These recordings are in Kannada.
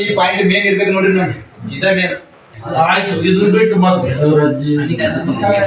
ಈ ಪಾಯಿಂಟ್ ಮೇನ್ ಇರ್ಬೇಕು ನೋಡ್ರಿ ನಾನು ಇದ ಮೇನ್ ಆಯ್ತು ಇದು ಬಿಟ್ಟು ಮತ್ತೆ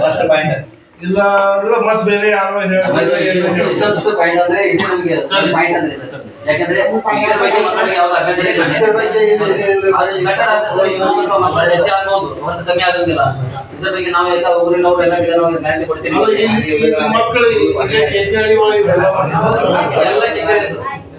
ಫಸ್ಟ್ ಪಾಯಿಂಟ್. ಇಲ್ಲ ಅಂದ್ರೆ ಮತ್ತೆ ಬೇರೆ ಯಾರೋ ಹೇಳ್ತಾರೆ. ಪಾಯಿಂಟ್ ಅಂದ್ರೆ ಇದು ನಮಗೆ ಪಾಯಿಂಟ್ ಅಂದ್ರೆ. ಯಾಕಂದ್ರೆ ಟೀಚರ್ ಬಗ್ಗೆ ಮಕ್ಕಳಿಗೆ ಯಾವ್ದು ಅಭ್ಯಂತರ ಇಲ್ಲ. ಅದು ಕಟ್ಟಡ ಅಂದ್ರೆ ಸರ್ ಇನ್ನೊಂದ್ ಸ್ವಲ್ಪ ಮಕ್ಕಳು ಜಾಸ್ತಿ ಆಗ್ಬೋದು ಹೊರತು ಕಮ್ಮಿ ಆಗೋದಿಲ್ಲ ಇದ್ರ ಬಗ್ಗೆ ನಾವು ಎಲ್ಲ ಊರಿನವ್ರು ಎಲ್ಲ ಗ್ಯಾರಂಟಿ ಕೊಡ್ತೀವಿ ಮಕ್ಕಳು ಎಲ್ಲ ಟೀಚರ್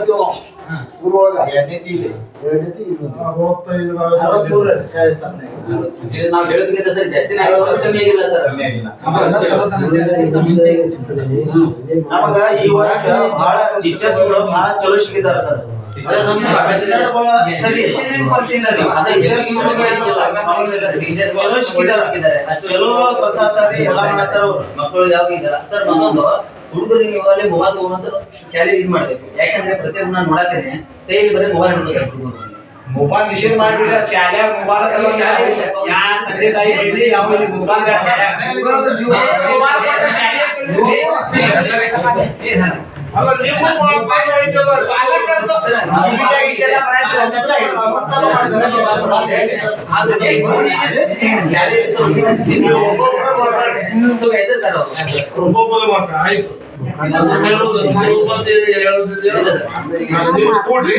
ಐವತ್ತೇಳು ಊರೊಳಗ ನಾವು ಹೇಳಿದ್ಕಿಂತ ಸರ್ ಜಾಸ್ತಿನೇ ಆಗಿಲ್ಲ ಕಮ್ಮಿ ಆಗಿಲ್ಲ ಸರ್ ನಮಗ ಈ ವರ್ಷ ಬಹಳ ಟೀಚರ್ಸ್ ಗಳು ಬಹಳ ಚಲೋ ಸಿಗಿದಾರ ಸರ್ ಚಲೋ ಕೆಲಸ ಎಲ್ಲ ಮಾಡ್ತಾರ ಮಕ್ಕಳು ಯಾವ ಸರ್ ಮತ್ತೊಂದು ಹುಡುಗರು ನೀವು ಅಲ್ಲಿ ಮೊಬೈಲ್ ತಗೊಂಡ್ರು ಶಾಲೆ ಇದು ಮಾಡ್ಬೇಕು ಯಾಕಂದ್ರೆ ಪ್ರತಿಯೊಬ್ಬರು ನಾನು ನೋಡತ್ತೇನೆ ಕೈಯಲ್ಲಿ ಬರೀ ಮೊಬೈಲ್ ಹಿಡ್ಕೋತಾರೆ ಹುಡುಗರು ಮೊಬೈಲ್ ನಿಷೇಧ ಮಾಡ್ಬಿಡ್ರಿ ಶಾಲೆ ಮೊಬೈಲ್ ಯಾ ತಂದೆ ತಾಯಿ ಬೈಲಿ ಯಾವ ಇಲ್ಲಿ ಮೊಬೈಲ್ ಅಲ್ಲ ನೀವು ಮಾಡ್ತಾ ಇದ್ದಲ್ಲ, ಒಬ್ಬೊಬ್ಬರು. ಆಯ್ತು. ಕೊಡ್ರಿ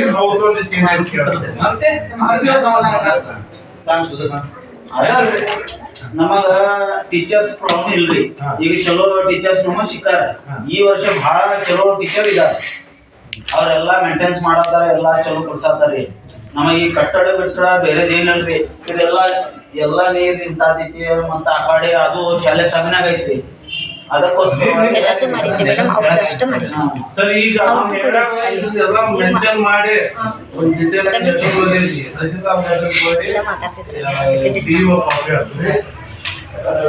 ನಮಗ ಟೀಚರ್ಸ್ ಪ್ರಾಬ್ಲಮ್ ಇಲ್ರಿ. ಈಗ ಚಲೋ ಟೀಚರ್ಸ್ ನಮ್ಮ ಸಿಕ್ಕಾರ ಈ ವರ್ಷ ಬಹಳ ಚಲೋ ಟೀಚರ್ ಇದಾರ. ಅವ್ರೆಲ್ಲಾ ಮೇಂಟೆನ್ಸ್ ಮಾಡತ್ತಾರ ಎಲ್ಲಾ ಚಲೋ ಕಲ್ಸಾತಾರಿ ನಮಗ ಈ ಕಟ್ಟಡ ಬಿಟ್ರ ಬೇರೆದೇನಲ್ರಿ? ಇದೆಲ್ಲ ಎಲ್ಲಾ ನೀರ್ ನಿಂತೈತಿ ಮತ್ತ ಆ ಕಡೆ ಅದು ಶಾಲೆ ತಗನಾಗ ಐತ್ರಿ. ಅದಕ್ಕೋಸ್ಕರ ಎಲ್ಲದೂ ಮೇಡಮ್ ಅಷ್ಟು. ಸರಿ ಈಗ ಮೆನ್ಷನ್ ಮಾಡಿ. ಒಂದು ಡಿಟೇಲ್ ಎಲ್ಲ ಮಾತಾಡ್ತಿದ್ರು.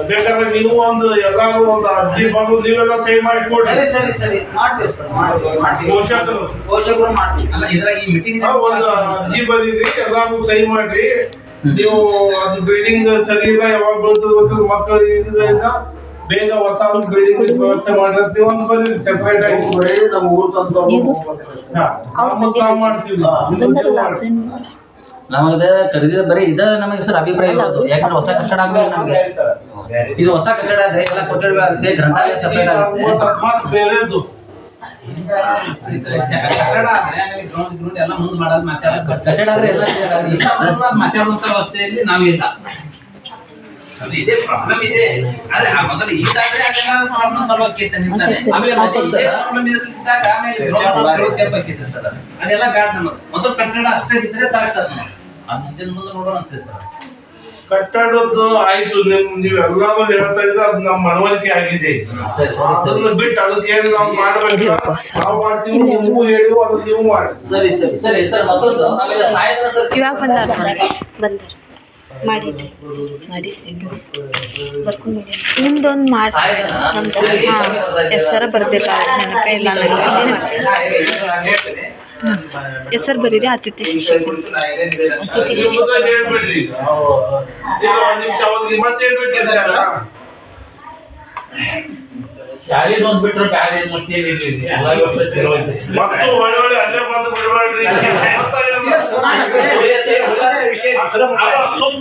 ಬೇಕಾದ್ರೆ ನೀವು ಒಂದು ಎಲ್ಲಾರು ಒಂದು ಅರ್ಜಿ ಬಂದು ನೀವೆಲ್ಲ ಸಹಿ ಮಾಡಿ ಕೊಡ್ರಿ ಸರಿ ಸರಿ ಸರಿ. ಮಾಡ್ತೀವಿ ಸರ್ ಮಾಡ್ತೀವಿ ಮಾಡ್ತೀವಿ. ಪೋಷಕರು. ಪೋಷಕರು ಮಾಡ್ತೀವಿ. ಅಲ್ಲ ಇದ್ರಾಗ ಈ ಮೀಟಿಂಗ್ ಒಂದು ಅರ್ಜಿ ಬಂದಿದ್ರಿ ಎಲ್ಲಾರು ಸಹಿ ಮಾಡ್ರಿ. ನೀವು ಅದು ಬಿಲ್ಡಿಂಗ್ ಸರಿ ಇಲ್ಲ ಯಾವಾಗ ಬಂದು ಗೊತ್ತಿಲ್ಲ ಮಕ್ಕಳು ಇದರಿಂದ ಬೇಗ ಹೊಸ ಒಂದು ಬಿಲ್ಡಿಂಗ್ ವ್ಯವಸ್ಥೆ ಮಾಡಿರ್ತೀವಿ ನೀವು ಒಂದು ಬಂದ್ರಿ ಸೆಪರೇಟ್ ಆಗಿ. ನಮ್ಮ ಊರ್ ತಂದು ಮಾಡ್ತೀವಿ. ನೀವು ಬಂದಾರಲ್ಲ ಮಾಡ್ರಿ. ನಮಗ ಖರೀದಿ ಬರೀ ಇದ ನಮಗೆ ಸರ್ ಅಭಿಪ್ರಾಯ ಇರೋದು ಯಾಕಂದ್ರೆ ಹೊಸ ಕಟ್ಟಡ ಆಗ್ಬೇಕು ನಮಗೆ. ಇದು ಹೊಸ ಕಟ್ಟಡ ಆದ್ರೆ ಎಲ್ಲ ಕೊಠಡಿಗಳಾಗುತ್ತೆ ಗ್ರಂಥಾಲಯ ಸಪರೇಟ್ ಆಗುತ್ತೆ. ಕಟ್ಟಡ ಆದ್ರೆ ಎಲ್ಲ ಮುಂದ್ ಮಾಡೋದು ಮಾತಾಡೋದು ಅದು ಇದೇ ಪ್ರಾಬ್ಲಮ್ ಇದೆ. ಆದ್ರೆ ಆ ಮೊದಲು ಈ ಸಾಕ್ರೆ ಆಗಲ್ಲ ಪ್ರಾಬ್ಲಮ್ ಸಾಲ್ವ್ ಆಕೈತೆ ನಿಂತಾನೆ ಆಮೇಲೆ ಮತ್ತೆ ಇದೇ ಪ್ರಾಬ್ಲಮ್ ಇದ್ದಾಗ ಆಮೇಲೆ ಗ್ರೌಂಡ್ ಆಕೈತೆ ಸರ್ ಅದೆಲ್ಲ ಬ್ಯಾಡ ನಮಗೆ ಮೊದಲು ಕಟ್ಟಡ ಅಷ್ಟೇ ಇದ್ದರೆ ಸಾಕು ಸರ್ ನಮಗೆ ಅದು ಮುಂದಿನ ಮುಂದೆ ನೋಡೋಣ ಅಂತೆ ಸರ್. ಕಟ್ಟಡದ್ದು ಆಯ್ತು ನಿಮ್ ನೀವು ಎಲ್ಲಾರು ಹೇಳ್ತಾ ಇದ್ರೆ ಅದು ನಮ್ಮ ಮನವರಿಕೆ ಆಗಿದೆ. ಸರಿ, ಸರಿ, ಸರಿ. ಅದನ್ನ ಬಿಟ್ಟು ಅದಕ್ಕೆ ಏನು ನಾವು ಮಾಡ್ಬೇಕು? ನಾವು ಮಾಡ್ತೀವಿ ನೀವು ಹೇಳಿ ಅದು ನೀವು ಮಾಡಿ ಸರಿ ಸರಿ. ಸರಿ ಸರ್. ಮತ್ತೊಂದು. ಆಮೇಲೆ ಸಾಯಂಕಾಲ ಸರ್ ಇವಾಗ ಬಂದಾರ ಬಂದಾರ. ಮಾಡಿದ್ರಿ ಮಾಡಿದ್ರಿ ಬರ್ಕೊಂಡು ನೋಡಿ ನಿಮ್ದೊಂದು ಮಾಡಿ ನಮ್ದು ಹಾಂ ಹೆಸರು ಬರ್ದಿಲ್ಲ ನೆನಪೇ ಇಲ್ಲ ನನಗೆ ಹೆಸರು ಬರೀರಿ ಅತಿಥಿ ಶಿಕ್ಷಕರು ಅತಿಥಿ ಶಿಕ್ಷಕ ನಿಮ್ಮದು ಹೇಳ್ಬಿಡ್ರಿ ಈಗ ಈಗ ಒಂದ್ ನಿಮಿಷ ಅವ್ರಿಗೆ ಮತ್ತೆ ಹೇಳ್ಬೇಕಿಲ್ಲ ಶಾಲೆಗೆ ಒಂದ್ ಬಿಟ್ರೆ ಬ್ಯಾರೆ ಮತ್ತೇನಿಲ್ಲ ಎಲ್ಲ ವರ್ಷ ಚಲೋ ಐತಿ ಮತ್ತು ಒಳ್ಳೆ ಒಳ್ಳೆ ಅಲ್ಲೇ ಬಂದು ಬಿಡಬೇಡ್ರಿ ಮತ್ತೆ ಅಲ್ಲ, ಸುತ್ತ ಒಂದು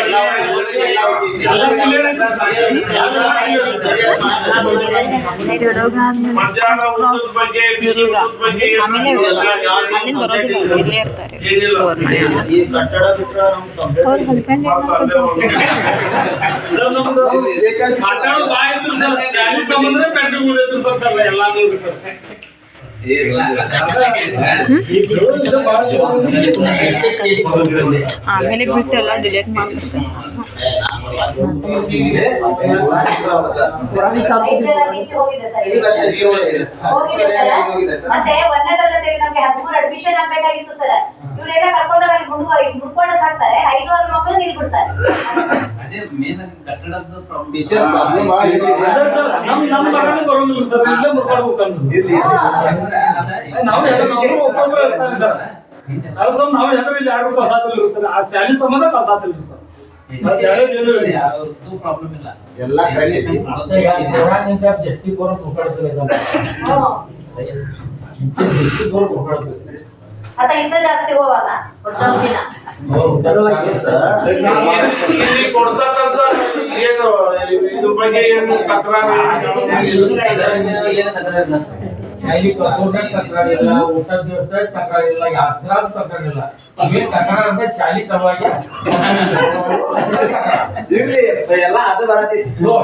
ಅಲ್ಲಿಂದ ಬರೋದಿಲ್ಲ ಇಲ್ಲೇ ಇರ್ತಾರೆ ಏನಿಲ್ಲ ಅವ್ರ ಮನೆಯಲ್ಲ ಈ ಕಟ್ಟಡ ಬಿಟ್ರೆ ನಮ್ ಅವ್ರ ಹಸ್ಬೆಂಡ್ ಸರ್ ನಮ್ದು ಮಾತಾಡೋದು ಬಾ ಇತ್ತು ಸರ್ ಶಾಲಿ ಸಂಬಂಧ ಪೆಂಡಿಂಗ್ ಉಳಿದಿತ್ತು ಸರ್ ಸರ್ ಎಲ್ಲಾ ನೋಡಿ ಸರ್ ಆಮೇಲೆ ಬಿಟ್ಟು ಎಲ್ಲ ಡಿಲೀಟ್ ಮಾಡ್ಬಿಡ್ತಾರೆ ಹೋಗಿದೆ ಸರ್ ಹೋಗಿದೆ ಸರ್ ಮತ್ತೆ ಒಂದನೇ ತರಗತಿಯಲ್ಲಿ ನಮ್ಗೆ ಹದಿಮೂರು ಅಡ್ಮಿಷನ್ ಆಗ್ಬೇಕಾಗಿತ್ತು ಸರ್ ಇವ್ರೆಲ್ಲ ಕರ್ಕೊಂಡು ಅಲ್ಲಿ ಮುಂದೆ ಮುಡ್ಕೊಂಡು ಹಾಕ್ತಾರೆ. ಐದು ಆರು ಮಕ್ಕಳು ನಿಲ್ಬಿಡ್ತಾರೆ. ಬಿಡ್ತಾರೆ ಅದೇ ಮೇನ್ ಕಟ್ಟಡದ ಪ್ರಾಬ್ಲಮ್ ಟೀಚರ್ ಪ್ರಾಬ್ಲಮ್ ಅದೇ ಸರ್ ನಮ್ ನಮ್ ಮಗನೇ ಬರೋಂಗಿಲ್ಲ ಸರ್ ಇಲ್ಲೇ ಮುರ್ಕೊಡ್ಬೇಕು ಅನ್ಸುತ್ತೆ ನಾವು ಹೆದರ್ ನಾವು ಒಬ್ಬೊಬ್ರು ಇರ್ತಾರೆ ಸರ್ ಅದು ಸರ್ ನಾವು ಹೆದರ್ ಇಲ್ಲಿ ಯಾರು ಪಾಸ್ ಆತಿಲ್ಲ ಸರ್ ಆ ಶಾಲಿ ಸಂಬಂಧ ಪಾಸ್ ಸರ್ ಪ್ರಾಬ್ಲಮ್ ಇಲ್ಲ ಎಲ್ಲ ಕಂಡೀಷನ್ ಜಾಸ್ತಿ ಮತ್ತೆ ಇಂತ ಜಾಸ್ತಿ ಹೋಗಲ್ಲ ವರ್ಷಿನ ಇಲ್ಲಿ ಕೊಡ್ತಕ್ಕಂಥ ಏನು ಇದ್ರ ಬಗ್ಗೆ ಏನು ತಕರಾರು ಏನು ತಕರಾರಿಲ್ಲ ಸರ್ ಶೈಲಿ ಕಸೋಟ ತಕರಾರಿಲ್ಲ ಊಟದ ದಿವಸ ತಕರಾರಿಲ್ಲ ಯಾತ್ರಾದ ತಕರಾರಿಲ್ಲ ಇವೇನ್ ತಕರಾರ ಅಂದ್ರೆ ಶಾಲಿ ಸಲುವಾಗಿ ಇರ್ಲಿ ಎಲ್ಲ ಅದು ಬರತೈತಿ ಲೋ,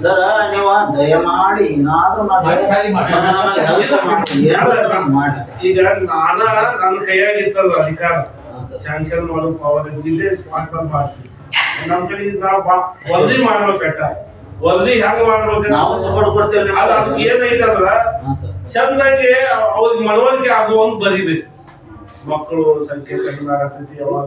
ಸರ್ ನೀವು ದಯಮಾಡಿ ಮಾಡಿ. ಏನಾದ್ರೂ ಮಾಡಿ. ಈಗ ನಾನ ನನ್ನ ಕೈಯಾಗಿತ್ತಲ್ಲ ಅಧಿಕಾರ. ಶಾಂಕ್ಷನ್ ಮಾಡೋ ಪವರ್ ಇದ್ದಿದ್ದೆ ಸ್ಮಾರ್ಟ್ ಬಂದ್ ಮಾಡ್ತೀವಿ. ನಮ್ ಕಡೆ ನಾವು ವರದಿ ಮಾಡ್ಬೇಕಟ್ಟ ವರದಿ ಹೆಂಗ್ ಮಾಡ್ಬೇಕು? ನಾವು ಸಪೋರ್ಟ್ ಕೊಡ್ತೇವೆ ಅದು. ಅದಕ್ಕೆ ಏನೈತೆ ಅಂದ್ರ. ಚಂದಾಗಿ ಅವ್ರಿಗೆ ಮನವರಿಕೆ ಆಗುವಂಗ್ ಬರಿಬೇಕು. ಮಕ್ಕಳು ಸಂಖ್ಯೆ ಕಡಿಮೆ ಆಗತೈತಿ ಯಾವಾಗ